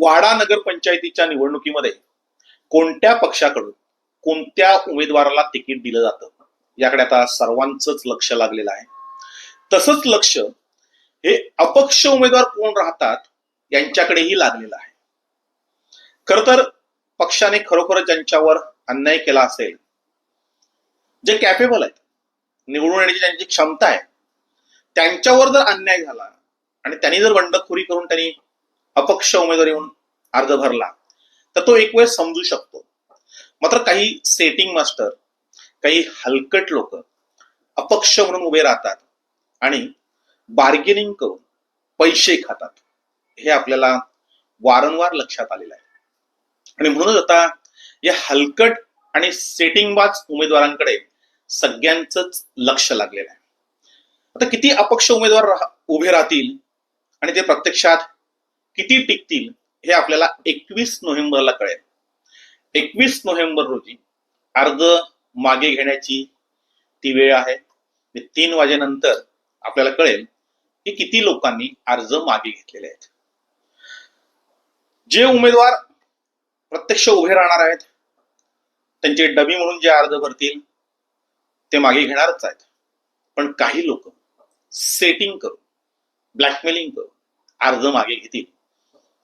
वाडा नगरपंचायतीच्या निवडणुकीमध्ये कोणत्या पक्षाकडून कोणत्या उमेदवाराला तिकीट दिलं जातं? याकडे आता सर्वांचंच लक्ष लागलेलं आहे. तसंच लक्ष हे अपक्ष उमेदवार कोण राहतात यांच्याकडेही लागलेलं आहे. खर तर पक्षाने खरोखर ज्यांच्यावर अन्याय केला असेल जे कॅपेबल आहेत निवडून येण्याची ज्यांची क्षमता आहे त्यांच्यावर जर अन्याय झाला आणि त्यांनी जर बंडखोरी करून त्यांनी अपक्ष उमेदवार येऊन अर्ज भरला तर तो एक वेळ समजू शकतो. मात्र काही सेटिंग मास्टर काही हलकट लोक अपक्ष म्हणून उभे राहतात आणि बार्गेनिंग करून पैसे खातात. हे आपल्याला वारंवार लक्षात आलेलं आहे. आणि म्हणूनच आता या हलकट आणि सेटिंगबाज उमेदवारांकडे सगळ्यांचंच लक्ष लागलेलं आहे. आता किती अपक्ष उमेदवार उभे राहतील आणि ते प्रत्यक्षात किती टिकतील हे आपल्याला एकवीस नोव्हेंबरला कळेल. एकवीस नोव्हेंबर रोजी अर्ज मागे घेण्याची ती वेळ आहे. तीन वाजेनंतर आपल्याला कळेल की किती लोकांनी अर्ज मागे घेतलेले आहेत. जे उमेदवार प्रत्यक्ष उभे राहणार आहेत त्यांचे डबी म्हणून जे अर्ज भरतील ते मागे घेणारच आहेत. पण काही लोक सेटिंग करून ब्लॅकमेलिंग करून अर्ज मागे घेतील.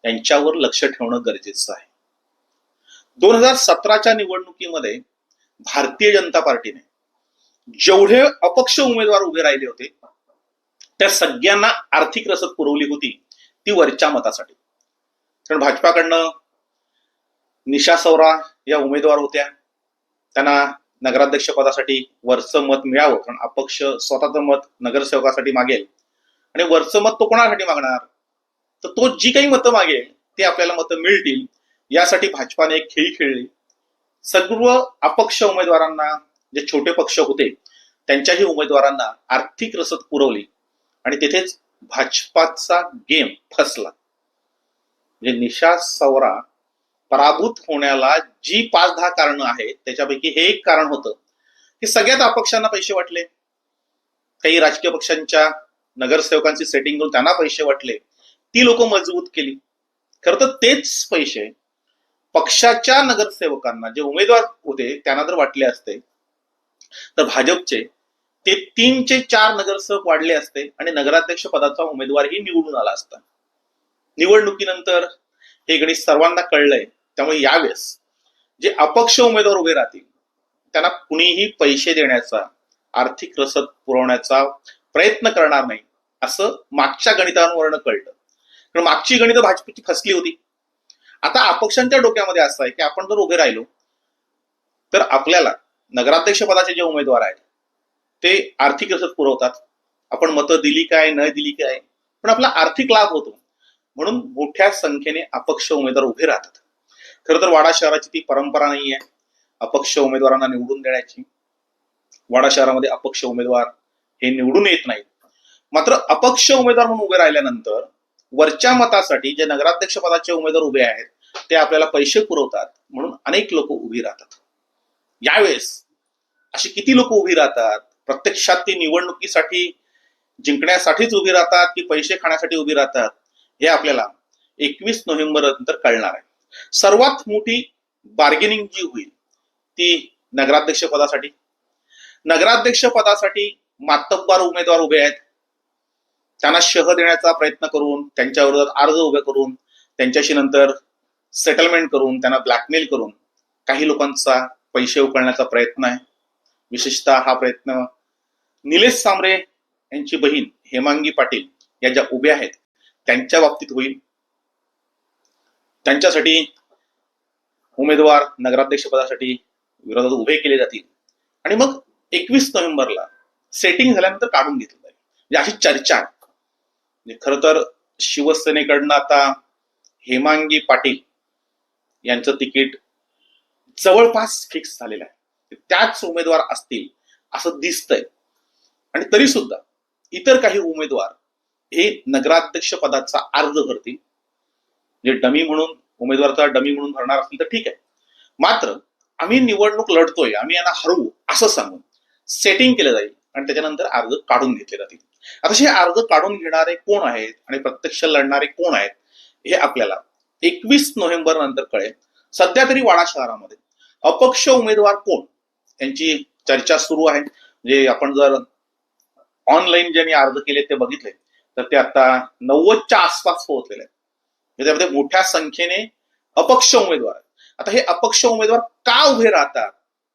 त्यांच्यावर लक्ष ठेवणं गरजेचं आहे. दोन हजार सतराच्या निवडणुकीमध्ये भारतीय जनता पार्टीने जेवढे अपक्ष उमेदवार उभे राहिले होते त्या सगळ्यांना आर्थिक रसद पुरवली होती ती वरच्या मतासाठी. कारण भाजपाकडनं निशा सौरा या उमेदवार होत्या. त्यांना नगराध्यक्ष पदासाठी वरचं मत मिळावं कारण अपक्ष स्वतःचं मत नगरसेवकासाठी मागेल. आणि वरचं मत तो कोणासाठी मागणार? तर तो जी काही मतं मागेल ते आपल्याला मतं मिळतील. यासाठी भाजपाने एक खेळी खेळली. सर्व अपक्ष उमेदवारांना जे छोटे पक्ष होते त्यांच्याही उमेदवारांना आर्थिक रसद पुरवली. आणि तिथेच भाजपाचा गेम फसला. म्हणजे निशा सौरा पराभूत होण्याला जी पाच दहा कारणं आहेत त्याच्यापैकी हे एक कारण होतं की सगळ्यात अपक्षांना पैसे वाटले. काही राजकीय पक्षांच्या नगरसेवकांची सेटिंग करून त्यांना पैसे वाटले. ती लोक मजबूत केली. खरं तर तेच पैसे पक्षाच्या नगरसेवकांना जे उमेदवार होते त्यांना जर वाटले असते तर भाजपचे ते तीनचे चार नगरसेवक वाढले असते आणि नगराध्यक्ष पदाचा उमेदवारही निवडून आला असता. निवडणुकीनंतर हे गणित सर्वांना कळलंय. त्यामुळे यावेळेस जे अपक्ष उमेदवार उभे राहतील त्यांना कुणीही पैसे देण्याचा आर्थिक रसद पुरवण्याचा प्रयत्न करणार नाही असं मागच्या गणितांवरनं कळलं कारण मागची गणितं भाजपची फसली होती. आता अपक्षांच्या डोक्यामध्ये असं आहे की आपण जर उभे राहिलो तर आपल्याला नगराध्यक्ष पदाचे जे उमेदवार आहेत ते आर्थिक रसद पुरवतात. आपण मतं दिली काय न दिली काय? पण आपला आर्थिक लाभ होतो. म्हणून मोठ्या संख्येने अपक्ष उमेदवार उभे राहतात. खरं तर वाडा शहराची ती परंपरा नाही आहे अपक्ष उमेदवारांना निवडून देण्याची. वाडा शहरामध्ये अपक्ष उमेदवार हे निवडून येत नाहीत. मात्र अपक्ष उमेदवार म्हणून उभे राहिल्यानंतर वरच्या मतासाठी जे नगराध्यक्ष पदाचे उमेदवार उभे आहेत ते आपल्याला पैसे पुरवतात म्हणून अनेक लोक उभी राहतात. यावेळेस अशी किती लोक उभी राहतात? प्रत्यक्षात ती निवडणुकीसाठी जिंकण्यासाठीच उभी राहतात की पैसे खाण्यासाठी उभी राहतात? हे आपल्याला एकवीस नोव्हेंबर नंतर कळणार आहे. सर्वात मोठी बार्गेनिंग जी होईल ती नगराध्यक्ष पदासाठी. नगराध्यक्ष पदासाठी मातब्बार उमेदवार उभे आहेत. त्यांना शह देण्याचा प्रयत्न करून त्यांच्या विरोधात अर्ज उभे करून त्यांच्याशी नंतर सेटलमेंट करून त्यांना ब्लॅकमेल करून काही लोकांचा पैसे उकळण्याचा प्रयत्न आहे. विशेषतः हा प्रयत्न निलेश सांबरे यांची बहीण हेमांगी पाटील या ज्या उभ्या आहेत त्यांच्या बाबतीत होईल. त्यांच्यासाठी उमेदवार नगराध्यक्ष पदासाठी विरोधात उभे केले जातील. आणि मग एकवीस नोव्हेंबरला सेटिंग झाल्यानंतर काढून घेतलं जाईल. म्हणजे अशी चर्चा आहे. म्हणजे खर तर शिवसेनेकडनं आता हेमांगी पाटील यांचं तिकीट जवळपास फिक्स झालेलं आहे. त्याच उमेदवार असतील असं दिसतंय. आणि तरी सुद्धा इतर काही उमेदवार हे नगराध्यक्ष पदाचा अर्ज भरतील. जे डमी म्हणून उमेदवाराचा डमी म्हणून भरणार असतील तर ठीक आहे. मात्र आम्ही निवडणूक लढतोय आम्ही यांना हरवू असं सांगून सेटिंग केलं जाईल आणि त्याच्यानंतर अर्ज काढून घेतले जातील. आता हे अर्ज काढून घेणारे कोण आहेत आणि प्रत्यक्ष लढणारे कोण आहेत हे आपल्याला एकवीस नोव्हेंबर नंतर कळेल. सध्या तरी वाडा शहरामध्ये अपक्ष उमेदवार कोण? यांची चर्चा सुरू आहे. म्हणजे आपण जर ऑनलाईन ज्यांनी अर्ज केले ते बघितले तर ते आता नव्वदच्या आसपास पोहोचलेले आहेत. त्यामध्ये मोठ्या संख्येने अपक्ष उमेदवार आहेत. आता हे अपक्ष उमेदवार का उभे राहतात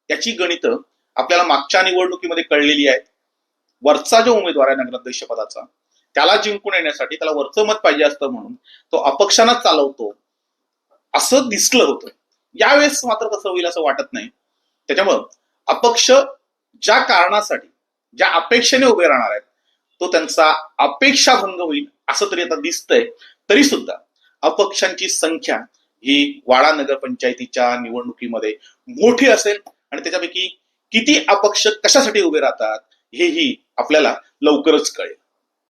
याची गणितं आपल्याला मागच्या निवडणुकीमध्ये कळलेली आहेत. वरचा जो उमेदवार आहे नगराध्यक्ष पदाचा त्याला जिंकून येण्यासाठी त्याला वरचं मत पाहिजे असतं म्हणून तो अपक्षांना चालवतो असं दिसलं होतं. यावेळेस मात्र कसं होईल असं वाटत नाही. त्याच्यामुळं अपक्ष ज्या कारणासाठी ज्या अपेक्षेने उभे राहणार आहेत तो त्यांचा अपेक्षाभंग होईल असं तरी आता दिसतंय. तरी सुद्धा अपक्षांची संख्या ही वाडा नगरपंचायतीच्या निवडणुकीमध्ये मोठी असेल आणि त्याच्यापैकी किती अपक्ष कशासाठी उभे राहतात हेही आपल्याला लवकरच कळेल.